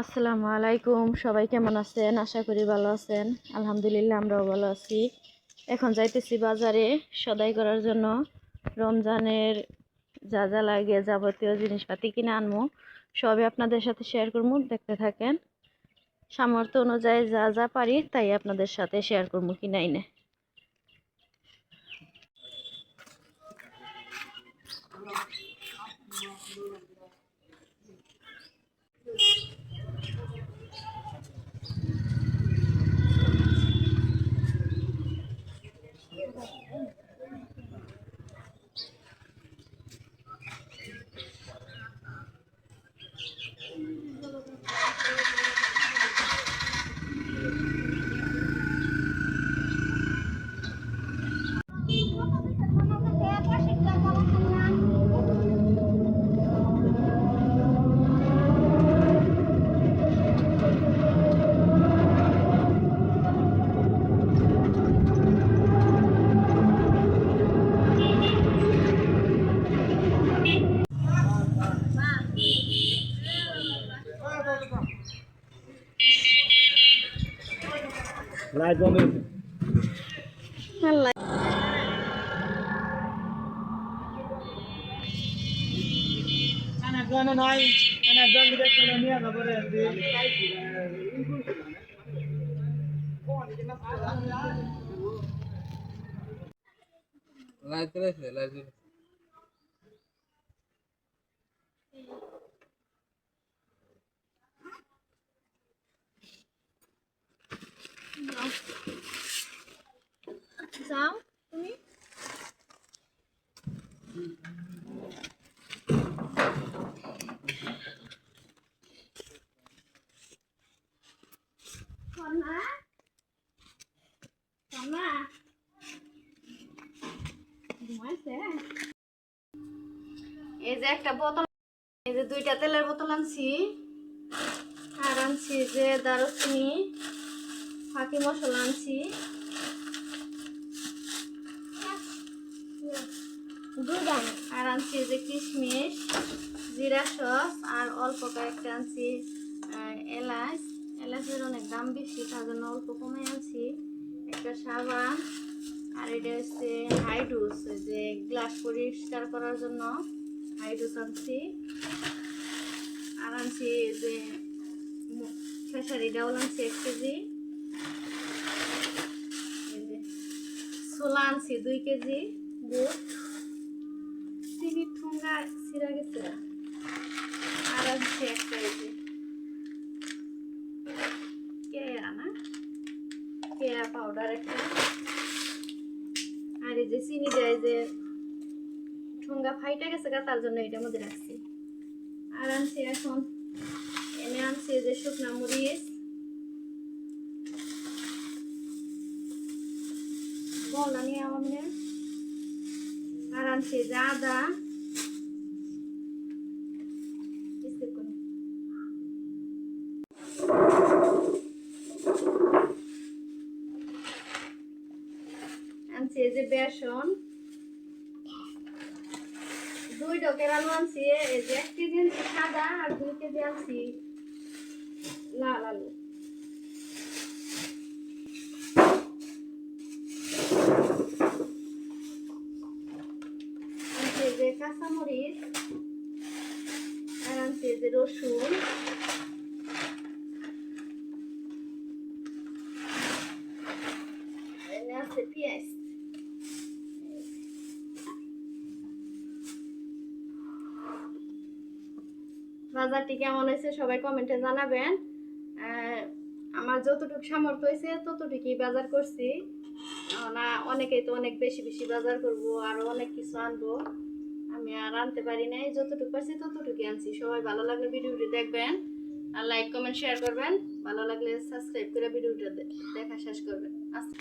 আসসালামু আলাইকুম। সবাই কেমন আছেন? আশা করি ভালো আছেন। আলহামদুলিল্লাহ, আমরাও ভালো আছি। এখন যাইতেছি বাজারে। সদাই করার জন্য রমজানের যা যা লাগে যাবতীয় জিনিসপাতি কিনে আনব সবই আপনাদের সাথে শেয়ার করব দেখতে থাকেন। সামর্থ্য অনুযায়ী যা যা পারি তাই আপনাদের সাথে শেয়ার করব কিনাই না। Thank you. লাইট বন্ধ নাই চলে নিয়ে যাব রে লাইট চলেছে লাইট যাও তুমি? এই যে একটা বোতল এই যে দুইটা তেলের বোতল আনছি। আর আনছি যে দারুচিনি। ফাঁকি মশলা আনছি। আর আনছি যে কিশমিশ, জিরা সস, আর অল্প কয়েকটা আনছি এলাচ। এলাচের অনেক দাম বেশি, তার জন্য অল্প কমে আনছি। একটা সাবান, আর এটা হচ্ছে হাইডুস যে গ্লাস পরিষ্কার করার জন্য হাইডুস আনছি। আর আনছি যে খেসারি ডাউল আনছি এক কেজি এই যে ছোলা আনছি, দুই কেজি বুট চিনি ঠোঙ্গা ছিঁড়া গেছে। আর আনছি এই যে কেয়া না? কেয়া পাউডার একটা। আর এই যে চিনি দেয় যে ঠোঙ্গা ফাইটা গেছে গা, তার জন্য এটার মধ্যে রাখছি। আর আনছি এখন, এনে আনছি যে শুকনা মরিচ। বলা নিয়ে আমাদের আর আনছি যে আদা। আনছি যে বেসন। দুই ডকের আলু আনছি, এই যে এক কেজি আনছি সাদা আর দুই কেজি আনছি। যে কাঁচামরিচ আর আনছি যে রসুন আছে বাজারটি কেমন হয়েছে সবাই কমেন্টে জানাবেন। আমার যতটুকু সামর্থ্য হয়েছে ততটুকুই বাজার করছি। না, অনেকেই তো অনেক বেশি বেশি বাজার করব, আরও অনেক কিছু আনব। আমি আর আনতে পারি নাই। যতটুকু পারছি ততটুকু আনছি। সবাই ভালো লাগলে ভিডিওটি দেখবেন আর লাইক কমেন্ট শেয়ার করবেন। ভালো লাগলে সাবস্ক্রাইব করে ভিডিওটা দেখা শেষ করবেন। আচ্ছা